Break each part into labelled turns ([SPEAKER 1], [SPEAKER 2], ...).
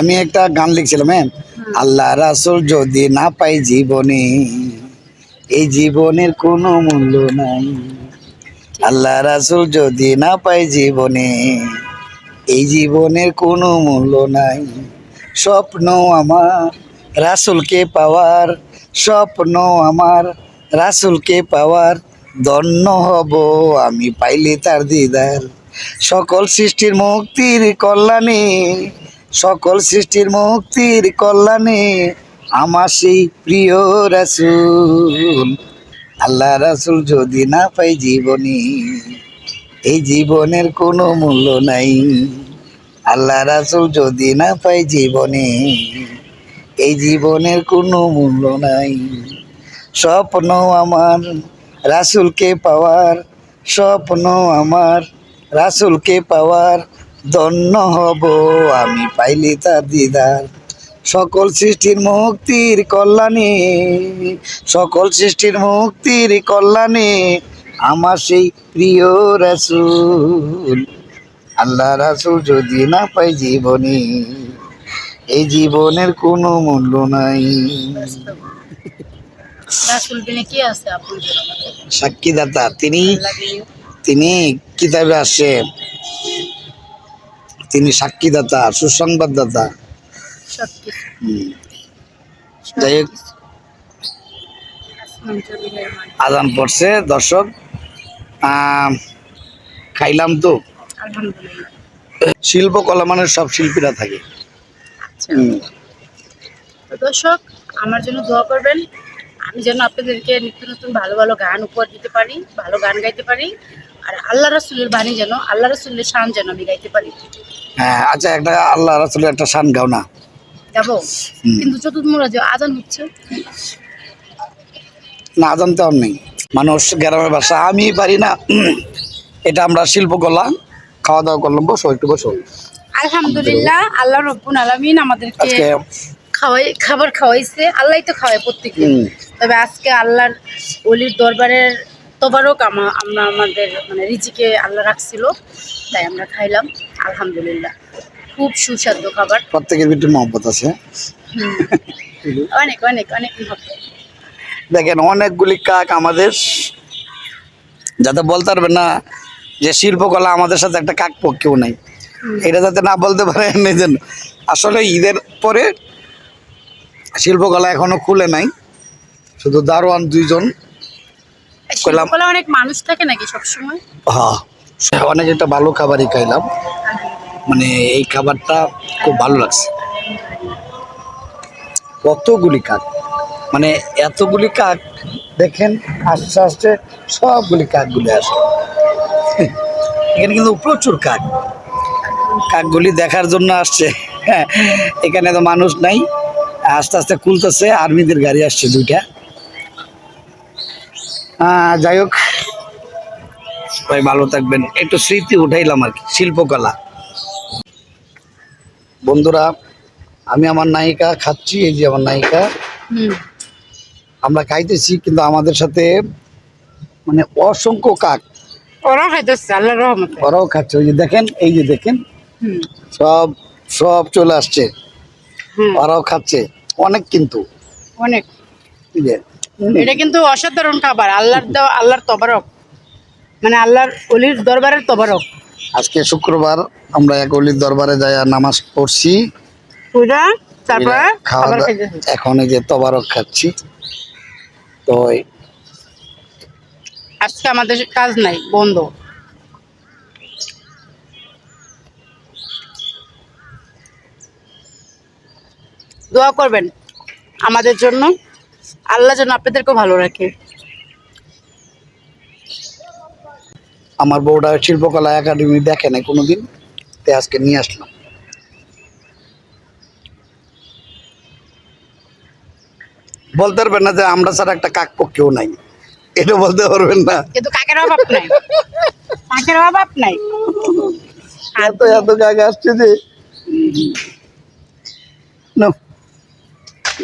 [SPEAKER 1] আমি একটা গান লিখছিলাম হ্যাঁ? আল্লাহ রাসুল যদি না পাই জীবনে এই জীবনের কোনো মূল্য নাই। আল্লাহ রাসুল যদি না পাই জীবনে এই জীবনের কোনো মূল্য নাই। স্বপ্ন আমার রাসুলকে পাওয়ার স্বপ্ন আমার রাসুলকে পাওয়ার ধন্য হব আমি পাইলে তার দিদার। সকল সৃষ্টির মুক্তির কল্যাণে সকল সৃষ্টির মুক্তির কল্যাণে আমার সেই প্রিয় রাসুল। আল্লাহ রাসুল যদি না পাই জীবনে, এই জীবনের কোনো মূল্য নাই। আল্লাহ রাসুল যদি না পাই জীবনে, এই জীবনের কোনো মূল্য নাই। স্বপ্ন আমার রাসুলকে পাওয়ার, স্বপ্ন আমার রাসুলকে পাওয়ার ধন্য হব আমি পাইলি তার দিদার। সকল সৃষ্টির মুক্তির কল্যাণে সকল সৃষ্টির মুক্তির কল্যাণে আমার সেই প্রিয় রাসুল। আল্লাহ রাসুল যদি না পাই জীবনে এই জীবনের কোনো মূল্য নাই। সাক্ষীদাতা তিনি তিনি কিতাবে আসে তিনি সাক্ষীদাতা সুসংবাদদাতা। যাই হোক। আজান পড়ছে দর্শক। খাইলাম তো। শিল্পকলা মানে সব শিল্পীরা থাকে।
[SPEAKER 2] আচ্ছা। দর্শক আমার জন্য দোয়া করবেন। আমি যেন আপনাদেরকে নিত্য নতুন ভালো ভালো গান উপহার দিতে পারি ভালো গান গাইতে পারি আর আল্লাহ রাসুলের বাণী যেন আল্লাহ রাসুলের শান যেন আমি গাইতে পারি।
[SPEAKER 1] হ্যাঁ আচ্ছা একটা আল্লাহ রাসুলের একটা শান গাও না।
[SPEAKER 2] যাব কিন্তু চতুর্মুরা যে আজান হচ্ছে।
[SPEAKER 1] না আজান তো নেই। মানুষ গ্রামের ভাষা আমি পারি না। এটা আমরা শিল্পকলা খাওয়া দাওয়া করলাম বসো একটু বসো।
[SPEAKER 2] আলহামদুলিল্লাহ আল্লাহ রব্বুল আলমিন আমাদেরকে খাওয়াই খাবার খাওয়াইছে আল্লাহ তো খাওয়ায় প্রত্যেকদিন। তবে আজকে আল্লাহর অলির দরবারের তোবারও আমা- আমরা আমাদের মানে রিজিকে আল্লাহ রাখছিল তাই আমরা খাইলাম আলহামদুলিল্লাহ। খুব সুস্বাদু খাবার।
[SPEAKER 1] প্রত্যেকের ভিতরে মহব্বত আছে।
[SPEAKER 2] অনেক অনেক অনেক মহব্বত।
[SPEAKER 1] দেখেন অনেকগুলি কাক আমাদের যাতে বলতে পারবেন না যে শিল্পকলা আমাদের সাথে একটা কাক পক্ষেও নাই। এটা যাতে না বলতে পারেন এই জন্য আসলে ঈদের পরে শিল্পকলা এখনও খুলে নাই। শুধু দারোয়ান দুইজন।
[SPEAKER 2] শিল্পকলা অনেক মানুষ থাকে নাকি সবসময়?
[SPEAKER 1] হ্যাঁ অনেক একটা ভালো খাবারই খাইলাম। মানে এই খাবারটা খুব ভালো লাগছে। কতগুলি কাক? মানে এতগুলি কাক দেখেন আস্তে আস্তে সবগুলি কাকগুলি আসে। এখানে কিন্তু প্রচুর কাক। কাকগুলি দেখার জন্য আসছে। এখানে তো মানুষ নাই। আস্তে আস্তে খুলতেছে আর্মিদের গাড়ি আসছে দুইটা। যাই হোক। সবাই ভালো থাকবেন। একটু স্মৃতি উঠাইলাম আর কি শিল্পকলা। বন্ধুরা আমি আমার নায়িকা খাচ্ছি এই যে আমার নায়িকা। আমরা খাইতেছি কিন্তু আমাদের সাথে মানে অসংখ্য কাক।
[SPEAKER 2] ওরা খাইতেছে আল্লাহ রহমতে।
[SPEAKER 1] ওরাও খাচ্ছে ওই যে দেখেন এই যে দেখেন। সব সব চলে আসছে।
[SPEAKER 2] হুম।
[SPEAKER 1] ওরাও খাচ্ছে। অনেক কিন্তু।
[SPEAKER 2] অনেক। এটা কিন্তু অসাধারণ খাবার আল্লাহর দেওয়া আল্লাহর তবারক। মানে আল্লাহর অলির দরবারের তবারক।
[SPEAKER 1] আজকে শুক্রবার আমরা এক অলির দরবারে যাই নামাজ পড়ছি।
[SPEAKER 2] পুরা তারপরে
[SPEAKER 1] খাওয়া এখন এই যে তবারক খাচ্ছি। তো
[SPEAKER 2] আজকে আমাদের কাজ নাই বন্ধ। দোয়া করবেন আমাদের জন্য। আল্লাহ যেন আপনাদেরকেও ভালো রাখে।
[SPEAKER 1] আমার বউটা শিল্পকলা একাডেমি দেখে নাই কোনোদিন তাই আজকে নিয়ে আসলাম বলতে পারবেন না যে আমরা ছাড়া একটা কাক পক্ষেও নাই। এটা বলতে পারবেন না।
[SPEAKER 2] কিন্তু কাকের অভাব নাই। কাকের অভাব নাই।
[SPEAKER 1] এত এত কাক আসছে যে?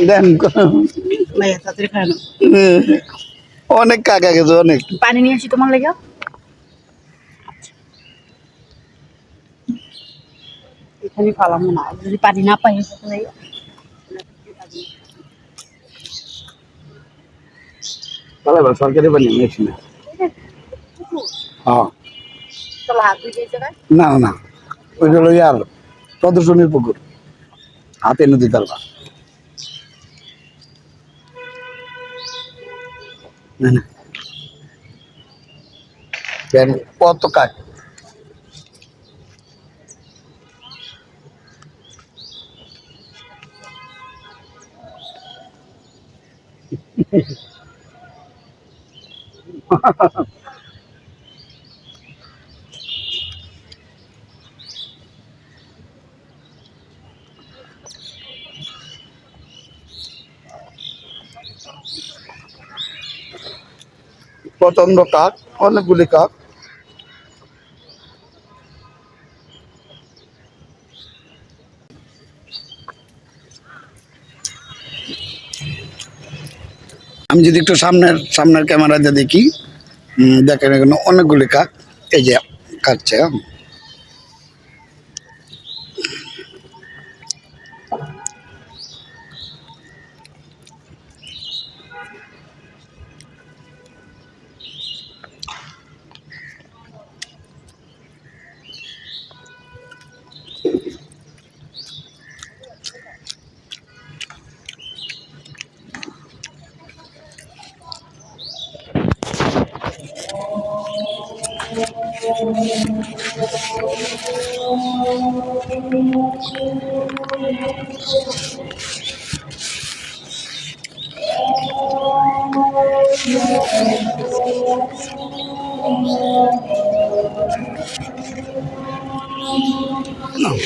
[SPEAKER 1] দেন
[SPEAKER 2] তাড়াতাড়ি না।
[SPEAKER 1] অনেক কাক গেছে অনেক।
[SPEAKER 2] পানি নিয়ে আসি তোমার লেগে? আমি পালাম না যদি পারি না পাই তাহলে
[SPEAKER 1] সরকারি নিয়েছি না। হ্যাঁ। না না ওই হলো ইয়ার প্রদর্শনীর পুকুর। হাতে নদী তালবা না না কেন কত কাজ প্রচণ্ড কাক, অনেকগুলি কাক। আমি যদি একটু সামনের সামনের ক্যামেরাতে দেখি দেখেন এখানে অনেকগুলি কাক, এই যে কাটছে Não. Não.